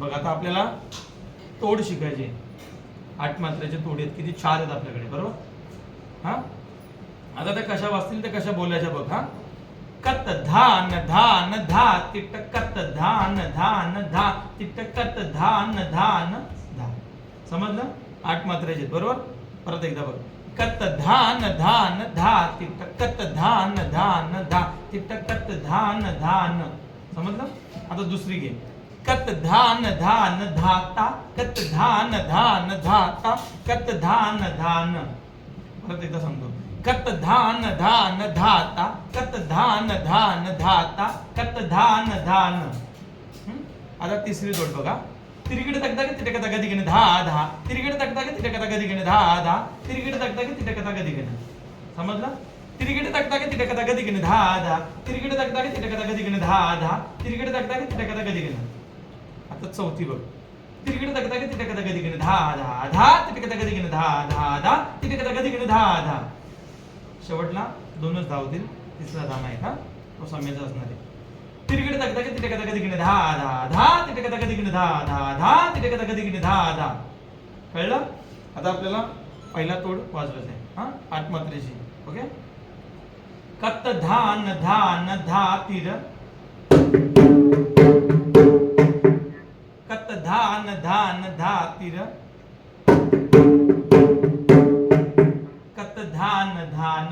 बघ आता आपल्याला तोड शिकायची आठ मात्रेचे तोड आहेत. किती चार आहेत आपल्याकडे बरोबर? हा? आता त्या कशा वाचतील त्या कशा बोलायच्या बघ हा? कत धान धान धा तिट कत धान धान धा तिट कत धान धान धा. समजलं? आठ मात्रेचे आहेत, बरोबर? परत एकदा बघ. कत धान धान धा तिट कत धान धान धा तिट कत धान धान समजलं? आता दुसरी घे. कत धान धान धाता कत धान धान धाता कत धान धान. परत एकदा सांगतो. कत धान धान धाता कत धान धान धाता कत धान धान. आता तिसरी जोड बघा. तिरगिड तकता तिथे कथा धा धा तिरगिड तकदा की कथा कधी धा धा तिरगिड तकता तिथे कथा समजला? तिरगिड समजलं तिरकडे तकता तिथे धा धा तिरगिड तकता की कथा कधी धा धा तिरगिड तकता की कथा कधी घेणे आता चौथी बघ. तिकडे तकता तिथे तिकडे कधी तिकडे धा धा धा तिकडे कथा कधी घेणे धा धा धा तिथे कथा कधी घेणे धा धा. शेवटला दोनच धाव होतील. तिसरा धाम आहे का? तो साम्याचा असणार आहे. तिकडे तकता तिथे तिकडे कधी तिकडे धा धा धा तिथे कथा कधी घेणे धा धा धा तिथे कथा कधी घेणे धा धा. कळलं? आता आपल्याला पहिला तोड वाजवायचा आहे. हा? आत्मात्रेची ओके? कत्त धान धान धा तिर. धान धान धा तिर. कत धान धान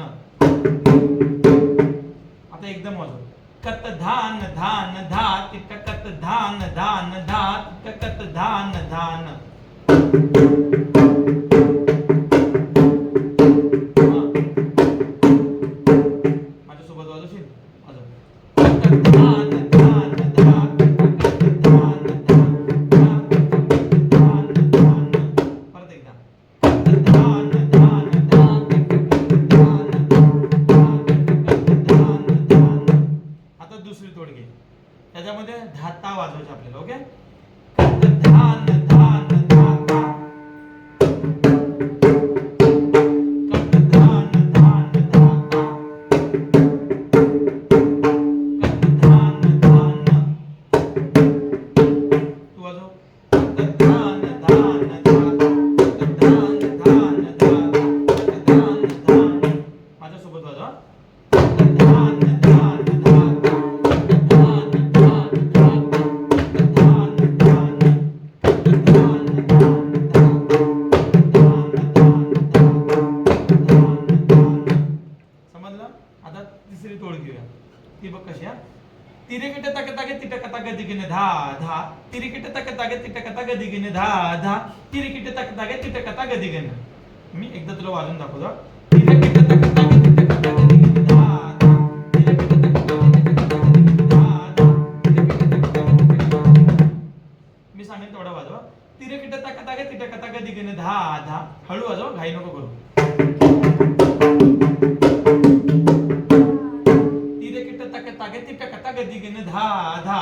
आता एकदम वाजव. कत धान धान धा तिट कत धान धान धा तिट कत धान धान हा. त्याच्यामध्ये धाता वाजवायचे आपल्याला ओके तिरेकिट तक तागे धा धा तिरेकिट तक तागे तिट धा धा तिरेकिट तक तागे तिट मी एकदा तुला वाजून दाखवतो तिरेकिट तक तागे तिट धा धा तिरेकिट तक तागे तिट धा धा तिरेकिट तक तागे मी सांगेन तेवढा वाजवा तिरेकिट तक तागे तिट कथा धा धा हळू वाजव घाई नको करू धा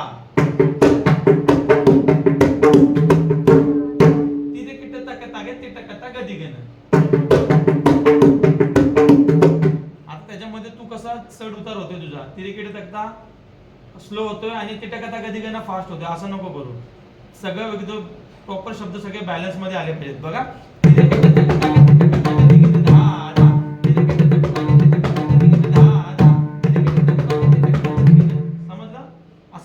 तिथे किट तक तागे तिट कथा गदी घेणं. आता त्याच्यामध्ये तू कसा चढ उतार होतोय तुझा. तिथे किट तकता स्लो होतोय आणि तिट कथा गदी घेणं फास्ट होतोय. असं नको करू. सगळं एकदम प्रॉपर शब्द सगळे बॅलन्समध्ये आले पाहिजेत. बघा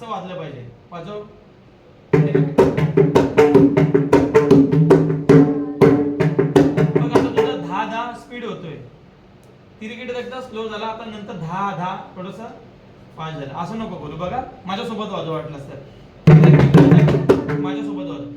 असं वाजलं पाहिजे. वाजव आता तुझा दहा दहा स्पीड होतोय. तिरकिट एकदा स्लो झाला आता नंतर दहा दहा थोडस फास्ट झालं. असं नको करू बघा. माझ्यासोबत वाजव वाटलं तर माझ्यासोबत वाजव.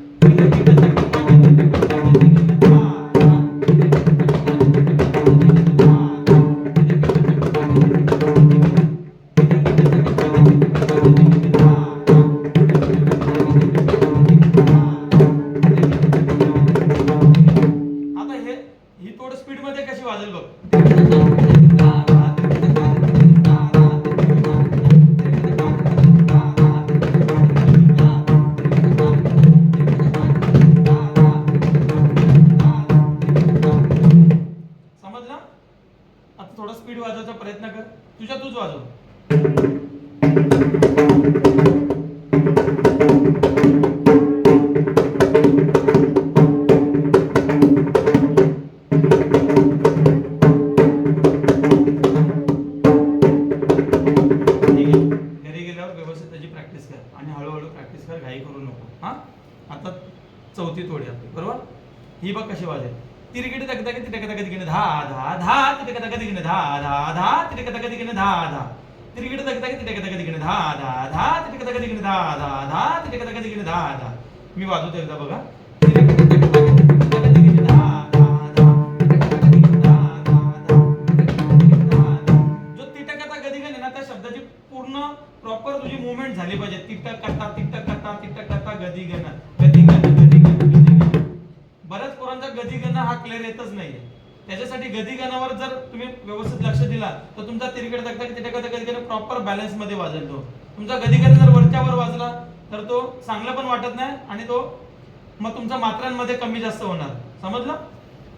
प्रॅक्टिस कर आणि हळूहळू प्रॅक्टिस कर घाई करू नको. हां? आता चौथी तोडी आपली बरोबर? ही बघ कशी वाजेल तिरकिटे तक तक तिटक तक तिकडे धा धा धा तिटक तक तिकडे धा धा धा तिटक तक तिकडे धा धा. तिरकिटे तक तक तिटक तक तिकडे धा धा धा तिटक तक तिकडे धा धा धा तिटक तक तिकडे धा धा. मी वाजवतो एकदा बघा. तिरकिटे तक तक प्रॉपर तुझी मुवमेंट झाली पाहिजे. तिटकता तिटकता करता गदी गण गदी गण गदी गण गदी गण बऱ्याच पोरांचा गदी गण हा क्लिअर येतच नाहीये. त्याच्यासाठी गदी गणावर जर तुम्ही व्यवस्थित लक्ष दिला तर तुमचा तिरकड तकता तिटकता गदी कधी प्रॉपर बॅलन्समध्ये वाजेल तो. तुमचा गदी गण जर वरच्यावर वाजला तर तो चांगला पण वाटत नाही आणि तो मग तुमचा मात्रांमध्ये कमी जास्त होणार. समजलं?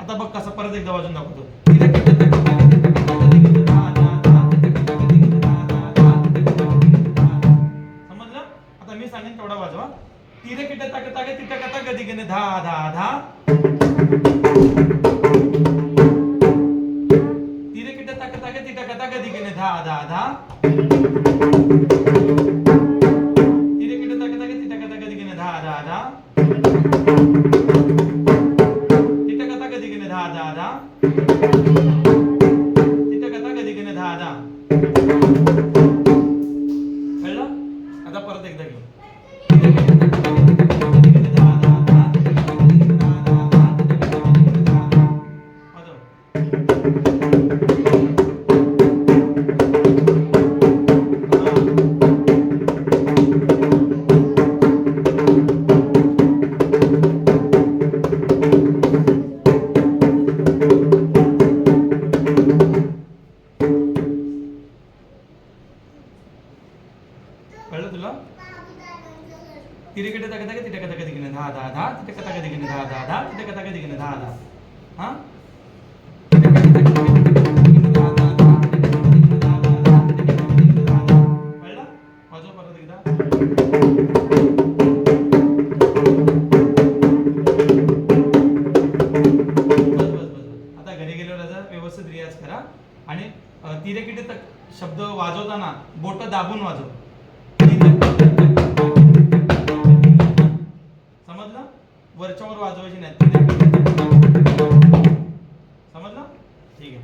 आता बघ कसं परत एकदा वाजून दाखवतो. तिरे किट तक तक तिट कथा गदी गणे धा धा धा. तिरे किट तक तक तिट कथा गदी गणे धा धा धा. तिरे किट तक तक तिट कथा गदी गणे धा धा धा. तिट कथा गदी गणे धा धा धा. तिट कथा गदी गणे धा धा. कळलं? आता परत एकदा घेऊ. कळलं तुला तिरकडे तक तक तिथे कथा कधी घेणे दहा दहा दहा तिथे कथा कधी घेणे दहा दहा दहा तिथे कथा कधी घेणे दहा दहा हा आता घरी गेल्यावर याचा व्यवस्थित रियाज करा. आणि तिरे शब्द वाजवताना बोट दाबून वाजव. वरच्यावर वाजवायची नाही समजलं? ठीक आहे.